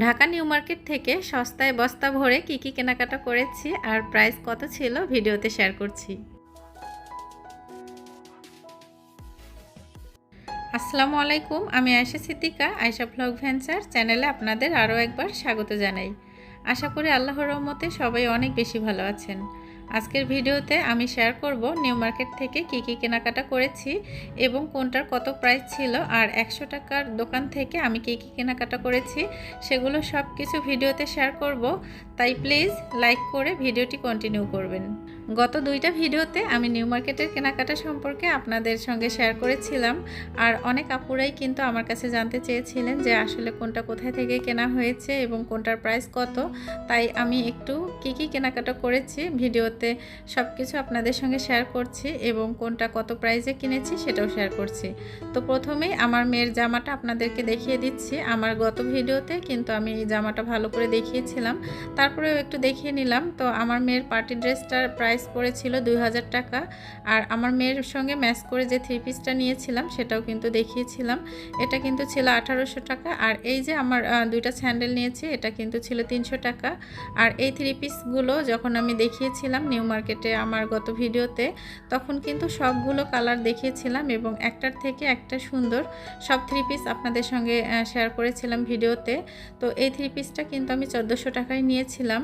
Dhaka new market থেকে সস্তায় বস্তা ভরে কী কী কেনাকাটা করেছি আর প্রাইস কত ছিল ভিডিওতে শেয়ার করছি। আসসালামু আলাইকুম, আমি আয়সা সিদ্দিকা আয়সা ব্লগ ভেঞ্চার চ্যানেলে আপনাদের আরও একবার স্বাগত জানাই। আশা করি আল্লাহর রহমতে সবাই অনেক বেশি ভালো আছেন। আজকের ভিডিওতে আমি শেয়ার করব নিউ মার্কেট থেকে কি কি কেনাকাটা করেছি এবং কোনটার কত প্রাইস ছিল আর একশো টাকার দোকান থেকে আমি কি কি কেনাকাটা করেছি, সেগুলো সব কিছু ভিডিওতে শেয়ার করব। তাই প্লিজ লাইক করে ভিডিওটি কন্টিনিউ করবেন। গত দুইটা ভিডিওতে আমি নিউ মার্কেটের কেনাকাটা সম্পর্কে আপনাদের সঙ্গে শেয়ার করেছিলাম আর অনেক আপুরাই কিন্তু আমার কাছে জানতে চেয়েছিলেন যে আসলে কোনটা কোথায় থেকে কেনা হয়েছে এবং কোনটার প্রাইস কত। তাই আমি একটু কি কি কেনাকাটা করেছি, ভিডিওতে সব কিছু আপনাদের সঙ্গে শেয়ার করছি এবং কোনটা কত প্রাইসে কিনেছি সেটাও শেয়ার করছি। তো প্রথমেই আমার মেয়ের জামাটা আপনাদেরকে দেখিয়ে দিচ্ছি। আমার গত ভিডিওতে কিন্তু আমি এই জামাটা ভালো করে দেখিয়েছিলাম। তারপরেও একটু দেখিয়ে নিলাম। তো আমার মেয়ের পার্টি ড্রেসটার প্রাইস পড়েছিল দুই হাজার টাকা। আর আমার মেয়ের সঙ্গে ম্যাচ করে যে থ্রি পিসটা নিয়েছিলাম, সেটাও কিন্তু দেখিয়েছিলাম। এটা কিন্তু ছিল আঠারোশো টাকা। আর এই যে আমার দুইটা স্যান্ডেল নিয়েছি, এটা কিন্তু ছিল তিনশো টাকা। আর এই থ্রি পিসগুলো যখন আমি দেখিয়েছিলাম নিউ মার্কেটে আমার গত ভিডিওতে, তখন কিন্তু সবগুলো কালার দেখিয়েছিলাম এবং একটার থেকে একটা সুন্দর সব থ্রি পিস আপনাদের সঙ্গে শেয়ার করেছিলাম ভিডিওতে। তো এই থ্রি পিসটা কিন্তু আমি চোদ্দোশো টাকায় নিয়েছিলাম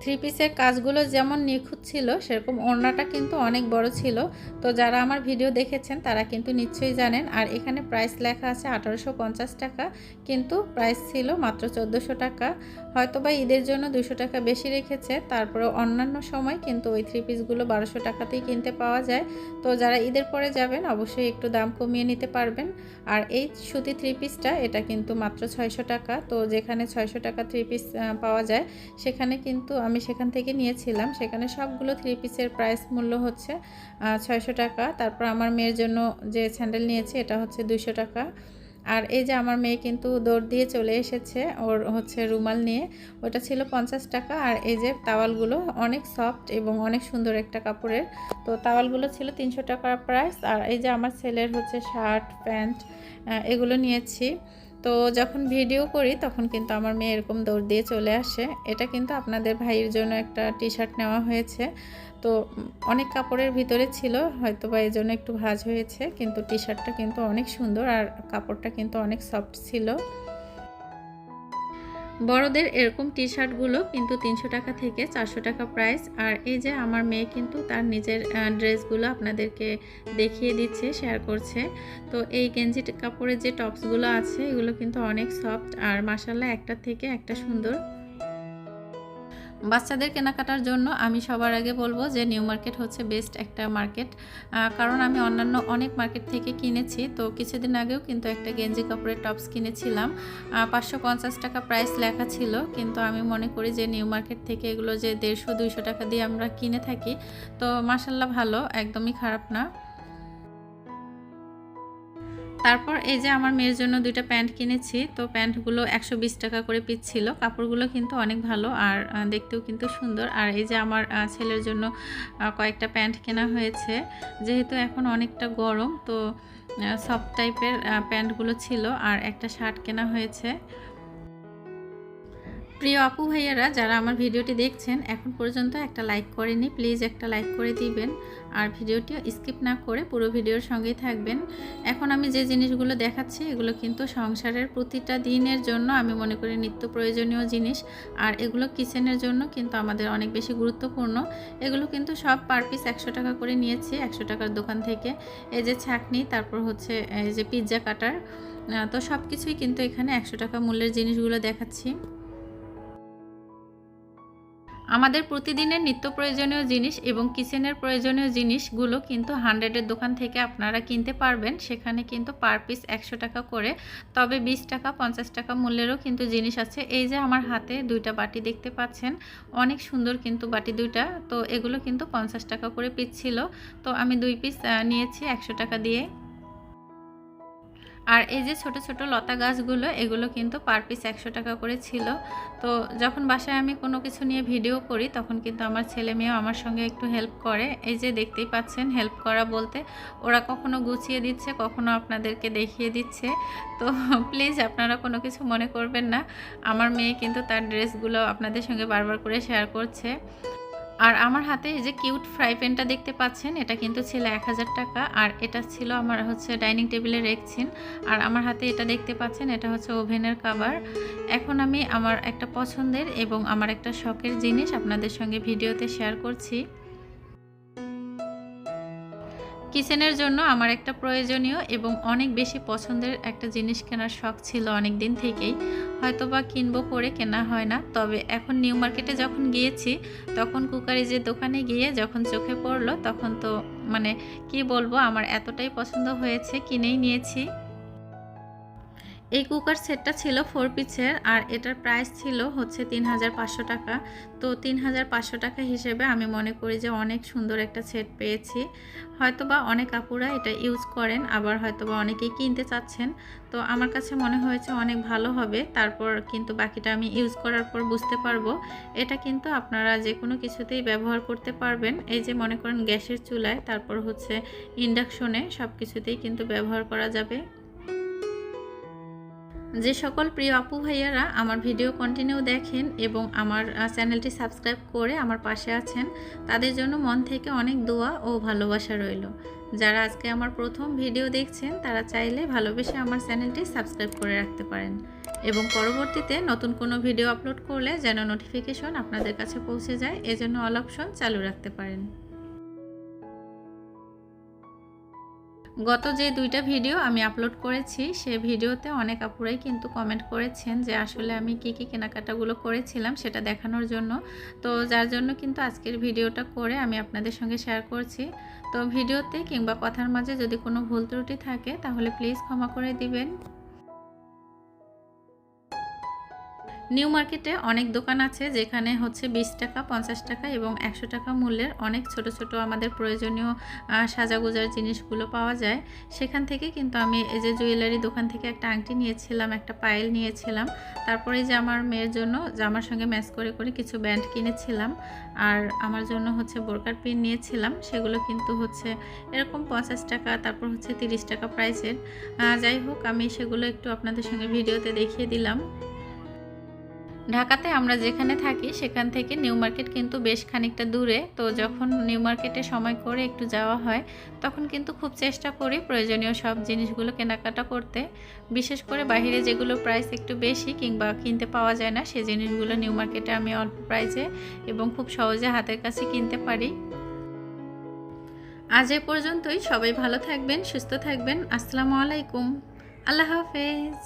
থ্রি পিসের কাজগুলো যেমন নিখুঁত ছিল, সেরকম ওড়নাটা কিন্তু অনেক বড় ছিল। তো যারা আমার ভিডিও দেখেছেন, তারা কিন্তু নিশ্চয়ই জানেন। আর এখানে প্রাইস লেখা আছে আঠারোশো পঞ্চাশ টাকা, কিন্তু প্রাইস ছিল মাত্র চোদ্দোশো টাকা। হয়তো বা ঈদের জন্য দুশো টাকা বেশি রেখেছে তারপরে অন্যান্য সময় কিন্তু ওই থ্রি পিসগুলো বারোশো টাকাতেই কিনতে পাওয়া যায়। তো যারা ঈদের পরে যাবেন, অবশ্যই একটু দাম কমিয়ে নিতে পারবেন। আর এই সুতি থ্রি পিসটা এটা কিন্তু মাত্র ছয়শো টাকা। তো যেখানে ছয়শো টাকা থ্রি পিস পাওয়া যায়, সেখানে কিন্তু আমি সেখান থেকে নিয়েছিলাম। সেখানে সবগুলো থ্রি পিসের প্রাইস মূল্য হচ্ছে ছয়শো টাকা। তারপর আমার মেয়ের জন্য যে স্যান্ডেল নিয়েছি, এটা হচ্ছে দুশো টাকা। আর এই যে আমার মেয়ে কিন্তু দৌড় দিয়ে চলে এসেছে, ওর হচ্ছে রুমাল নিয়ে, ওটা ছিল পঞ্চাশ টাকা। আর এই যে তাওয়ালগুলো অনেক সফট এবং অনেক সুন্দর একটা কাপড়ের। তো তাওয়ালগুলো ছিল তিনশো টাকার প্রাইস আর এই যে আমার ছেলের হচ্ছে শার্ট প্যান্ট এগুলো নিয়েছি। তো যখন ভিডিও করি তখন কিন্তু আমার মেয়ে এরকম দৌড় দিয়ে চলে আসে। এটা কিন্তু আপনাদের ভাইয়ের জন্য একটা টি শার্ট নেওয়া হয়েছে। তো অনেক কাপড়ের ভিতরে ছিল হয়তো বা এই জন্য একটু ভাজ হয়েছে, কিন্তু টি শার্টটা কিন্তু অনেক সুন্দর আর কাপড়টা কিন্তু অনেক সফট ছিল। বড়দের এরকম টি শার্টগুলো কিন্তু তিনশো টাকা থেকে চারশো টাকা প্রাইস আর এই যে আমার মেয়ে কিন্তু তার নিজের ড্রেসগুলো আপনাদেরকে দেখিয়ে দিচ্ছে শেয়ার করছে। তো এই গেঞ্জি কাপড়ের যে টপসগুলো আছে, এগুলো কিন্তু অনেক সফট আর মাসাল্লাহ একটা থেকে একটা সুন্দর। বাচ্চাদের কেনাকাটার জন্য আমি সবার আগে বলব যে নিউ মার্কেট হচ্ছে বেস্ট একটা মার্কেট কারণ আমি অন্যান্য অনেক মার্কেট থেকে কিনেছি। তো কিছুদিন আগেও কিন্তু একটা গেঞ্জি কাপড়ের টপস কিনেছিলাম। পাঁচশো পঞ্চাশ টাকা প্রাইস লেখা ছিল, কিন্তু আমি মনে করি যে নিউ মার্কেট থেকে এগুলো যে দেড়শো দুইশো টাকা দিয়ে আমরা কিনে থাকি, তো মাসাল্লাহ ভালো, একদমই খারাপ না। তারপর এই যে আমার মেয়ের জন্য দুইটা প্যান্ট কিনেছি, তো প্যান্টগুলো একশো বিশ টাকা করে পিস ছিল। কাপড়গুলো কিন্তু অনেক ভালো আর দেখতেও কিন্তু সুন্দর। আর এই যে আমার ছেলের জন্য কয়েকটা প্যান্ট কেনা হয়েছে। যেহেতু এখন অনেকটা গরম, তো সফট টাইপের প্যান্টগুলো ছিল। আর একটা শার্ট কেনা হয়েছে। প্রিয় আপু ভাইয়ারা, যারা আমার ভিডিওটি দেখছেন, এখন পর্যন্ত একটা লাইক করেনি প্লিজ একটা লাইক করে দিবেন। আর ভিডিওটি স্কিপ না করে পুরো ভিডিওর সঙ্গেই থাকবেন। এখন আমি যে জিনিসগুলো দেখাচ্ছি, এগুলো কিন্তু সংসারের প্রতিটা দিনের জন্য আমি মনে করি নিত্য প্রয়োজনীয় জিনিস। আর এগুলো কিচেনের জন্য কিন্তু আমাদের অনেক বেশি গুরুত্বপূর্ণ। এগুলো কিন্তু সব পার পিস একশো টাকা করে নিয়েছি, একশো টাকার দোকান থেকে। এই যে ছাকনি, তারপর হচ্ছে এই যে পিৎজা কাটার তো সব কিছুই কিন্তু এখানে একশো টাকা মূল্যের জিনিসগুলো দেখাচ্ছি। আমাদের প্রতিদিনের নিত্য প্রয়োজনীয় জিনিস এবং কিচেনের প্রয়োজনীয় জিনিসগুলো কিন্তু হান্ড্রেডের দোকান থেকে আপনারা কিনতে পারবেন। সেখানে কিন্তু পার পিস একশো টাকা করে, তবে বিশ টাকা, পঞ্চাশ টাকা মূল্যেরও কিন্তু জিনিস আছে। এই যে আমার হাতে দুইটা বাটি দেখতে পাচ্ছেন, অনেক সুন্দর কিন্তু বাটি দুইটা। তো এগুলো কিন্তু পঞ্চাশ টাকা করে পিস ছিল। তো আমি দুই পিস নিয়েছি একশো টাকা দিয়ে। আর এই যে ছোট ছোট লতা গাছগুলো, এগুলো কিন্তু পার পিস একশো টাকা করে ছিল। তো যখন বাসায় আমি কোনো কিছু নিয়ে ভিডিও করি, তখন কিন্তু আমার ছেলে মেয়েও আমার সঙ্গে একটু হেল্প করে। এই যে দেখতেই পাচ্ছেন হেল্প করা বলতে ওরা কখনো গুছিয়ে দিচ্ছে, কখনো আপনাদেরকে দেখিয়ে দিচ্ছে। তো প্লিজ আপনারা কোনো কিছু মনে করবেন না। আমার মেয়ে কিন্তু তার ড্রেসগুলো আপনাদের সঙ্গে বারবার করে শেয়ার করছে। আর আমার হাতে এই যে কিউট ফ্রাই প্যানটা দেখতে পাচ্ছেন, এটা কিন্তু ছিল এক হাজার টাকা। আর এটা ছিল আমার হচ্ছে ডাইনিং টেবিলে রেখছেন আর আমার হাতে এটা দেখতে পাচ্ছেন, এটা হচ্ছে ওভেনের কাবার এখন আমি আমার একটা পছন্দের এবং আমার একটা শখের জিনিস আপনাদের সঙ্গে ভিডিওতে শেয়ার করছি। কিচেনের জন্য আমার একটা প্রয়োজনীয় এবং অনেক বেশি পছন্দের একটা জিনিস কেনার শখ ছিল অনেক দিন থেকেই। হয়তো বা কিনবো করে কেনা হয় না, তবে এখন নিউ মার্কেটে যখন গিয়েছি, তখন কুকারিজের দোকানে গিয়ে যখন চোখে পড়ল, তখন তো মানে কি বলব, আমার এতটাই পছন্দ হয়েছে, কিনেই নিয়েছি। এই কুকার সেটটা ছিল ফোর পিসের আর এটার প্রাইস ছিল হচ্ছে তিন হাজার পাঁচশো টাকা। তো তিন হাজার পাঁচশো টাকা হিসেবে আমি মনে করি যে অনেক সুন্দর একটা সেট পেয়েছি। হয়তোবা অনেক আপুরা এটা ইউজ করেন, আবার হয়তোবা অনেকেই কিনতে চাচ্ছেন। তো আমার কাছে মনে হয়েছে অনেক ভালো হবে, তারপর কিন্তু বাকিটা আমি ইউজ করার পর বুঝতে পারব। এটা কিন্তু আপনারা যে কোনো কিছুতেই ব্যবহার করতে পারবেন। এই যে মনে করেন গ্যাসের চুলায়, তারপর হচ্ছে ইন্ডাকশনে সব কিছুতেই কিন্তু ব্যবহার করা যাবে। যে সকল প্রিয় আপু ভাইয়ারা আমার ভিডিও কন্টিনিউ দেখেন এবং আমার চ্যানেলটি সাবস্ক্রাইব করে আমার পাশে আছেন, তাদের জন্য মন থেকে অনেক দোয়া ও ভালোবাসা রইল। যারা আজকে আমার প্রথম ভিডিও দেখছেন, তারা চাইলে ভালোবেসে আমার চ্যানেলটি সাবস্ক্রাইব করে রাখতে পারেন। এবং পরবর্তীতে নতুন কোনো ভিডিও আপলোড করলে যেন নোটিফিকেশন আপনাদের কাছে পৌঁছে যায়, এজন্য অল অপশন চালু রাখতে পারেন। গত যে দুইটা ভিডিও আমি আপলোড করেছি, সে ভিডিওতে অনেক আপুরাই কিন্তু কমেন্ট করেছেন যে আসলে আমি কি কি কেনাকাটাগুলো করেছিলাম সেটা দেখানোর জন্য। তো যার জন্য কিন্তু আজকের ভিডিওটা করে আমি আপনাদের সঙ্গে শেয়ার করছি। তো ভিডিওতে কিংবা কথার মাঝে যদি কোনো ভুল ত্রুটি থাকে, তাহলে প্লিজ ক্ষমা করে দিবেন। নিউ মার্কেটে অনেক দোকান আছে যেখানে হচ্ছে বিশ টাকা, পঞ্চাশ টাকা এবং একশো টাকা মূল্যের অনেক ছোট ছোট আমাদের প্রয়োজনীয় সাজাগোজার জিনিসগুলো পাওয়া যায়। সেখান থেকে কিন্তু আমি এই যে জুয়েলারি দোকান থেকে একটা আংটি নিয়েছিলাম, একটা পায়েল নিয়েছিলাম। তারপরে যে আমার মেয়ের জন্য জামার সঙ্গে ম্যাচ করে করে কিছু ব্যান্ড কিনেছিলাম আর আমার জন্য হচ্ছে বোরকার পিন নিয়েছিলাম। সেগুলো কিন্তু হচ্ছে এরকম পঞ্চাশ টাকা, তারপর হচ্ছে তিরিশ টাকা প্রাইসের যাই হোক, আমি সেগুলো একটু আপনাদের সঙ্গে ভিডিওতে দেখিয়ে দিলাম। ঢাকাতে আমরা যেখানে থাকি, সেখান থেকে নিউ মার্কেট কিন্তু বেশ খানিকটা দূরে। তো যখন নিউ মার্কেটে সময় করে একটু যাওয়া হয়, তখন কিন্তু খুব চেষ্টা করি প্রয়োজনীয় সব জিনিসগুলো কেনাকাটা করতে। বিশেষ করে বাহিরে যেগুলো প্রাইস একটু বেশি কিংবা কিনতে পাওয়া যায় না সেই জিনিসগুলো নিউ মার্কেটে আমি অল্প প্রাইসে এবং খুব সহজে হাতের কাছে কিনতে পারি। আজ এ পর্যন্তই। সবাই ভালো থাকবেন, সুস্থ থাকবেন। আসসালামু আলাইকুম। আল্লাহ হাফেজ।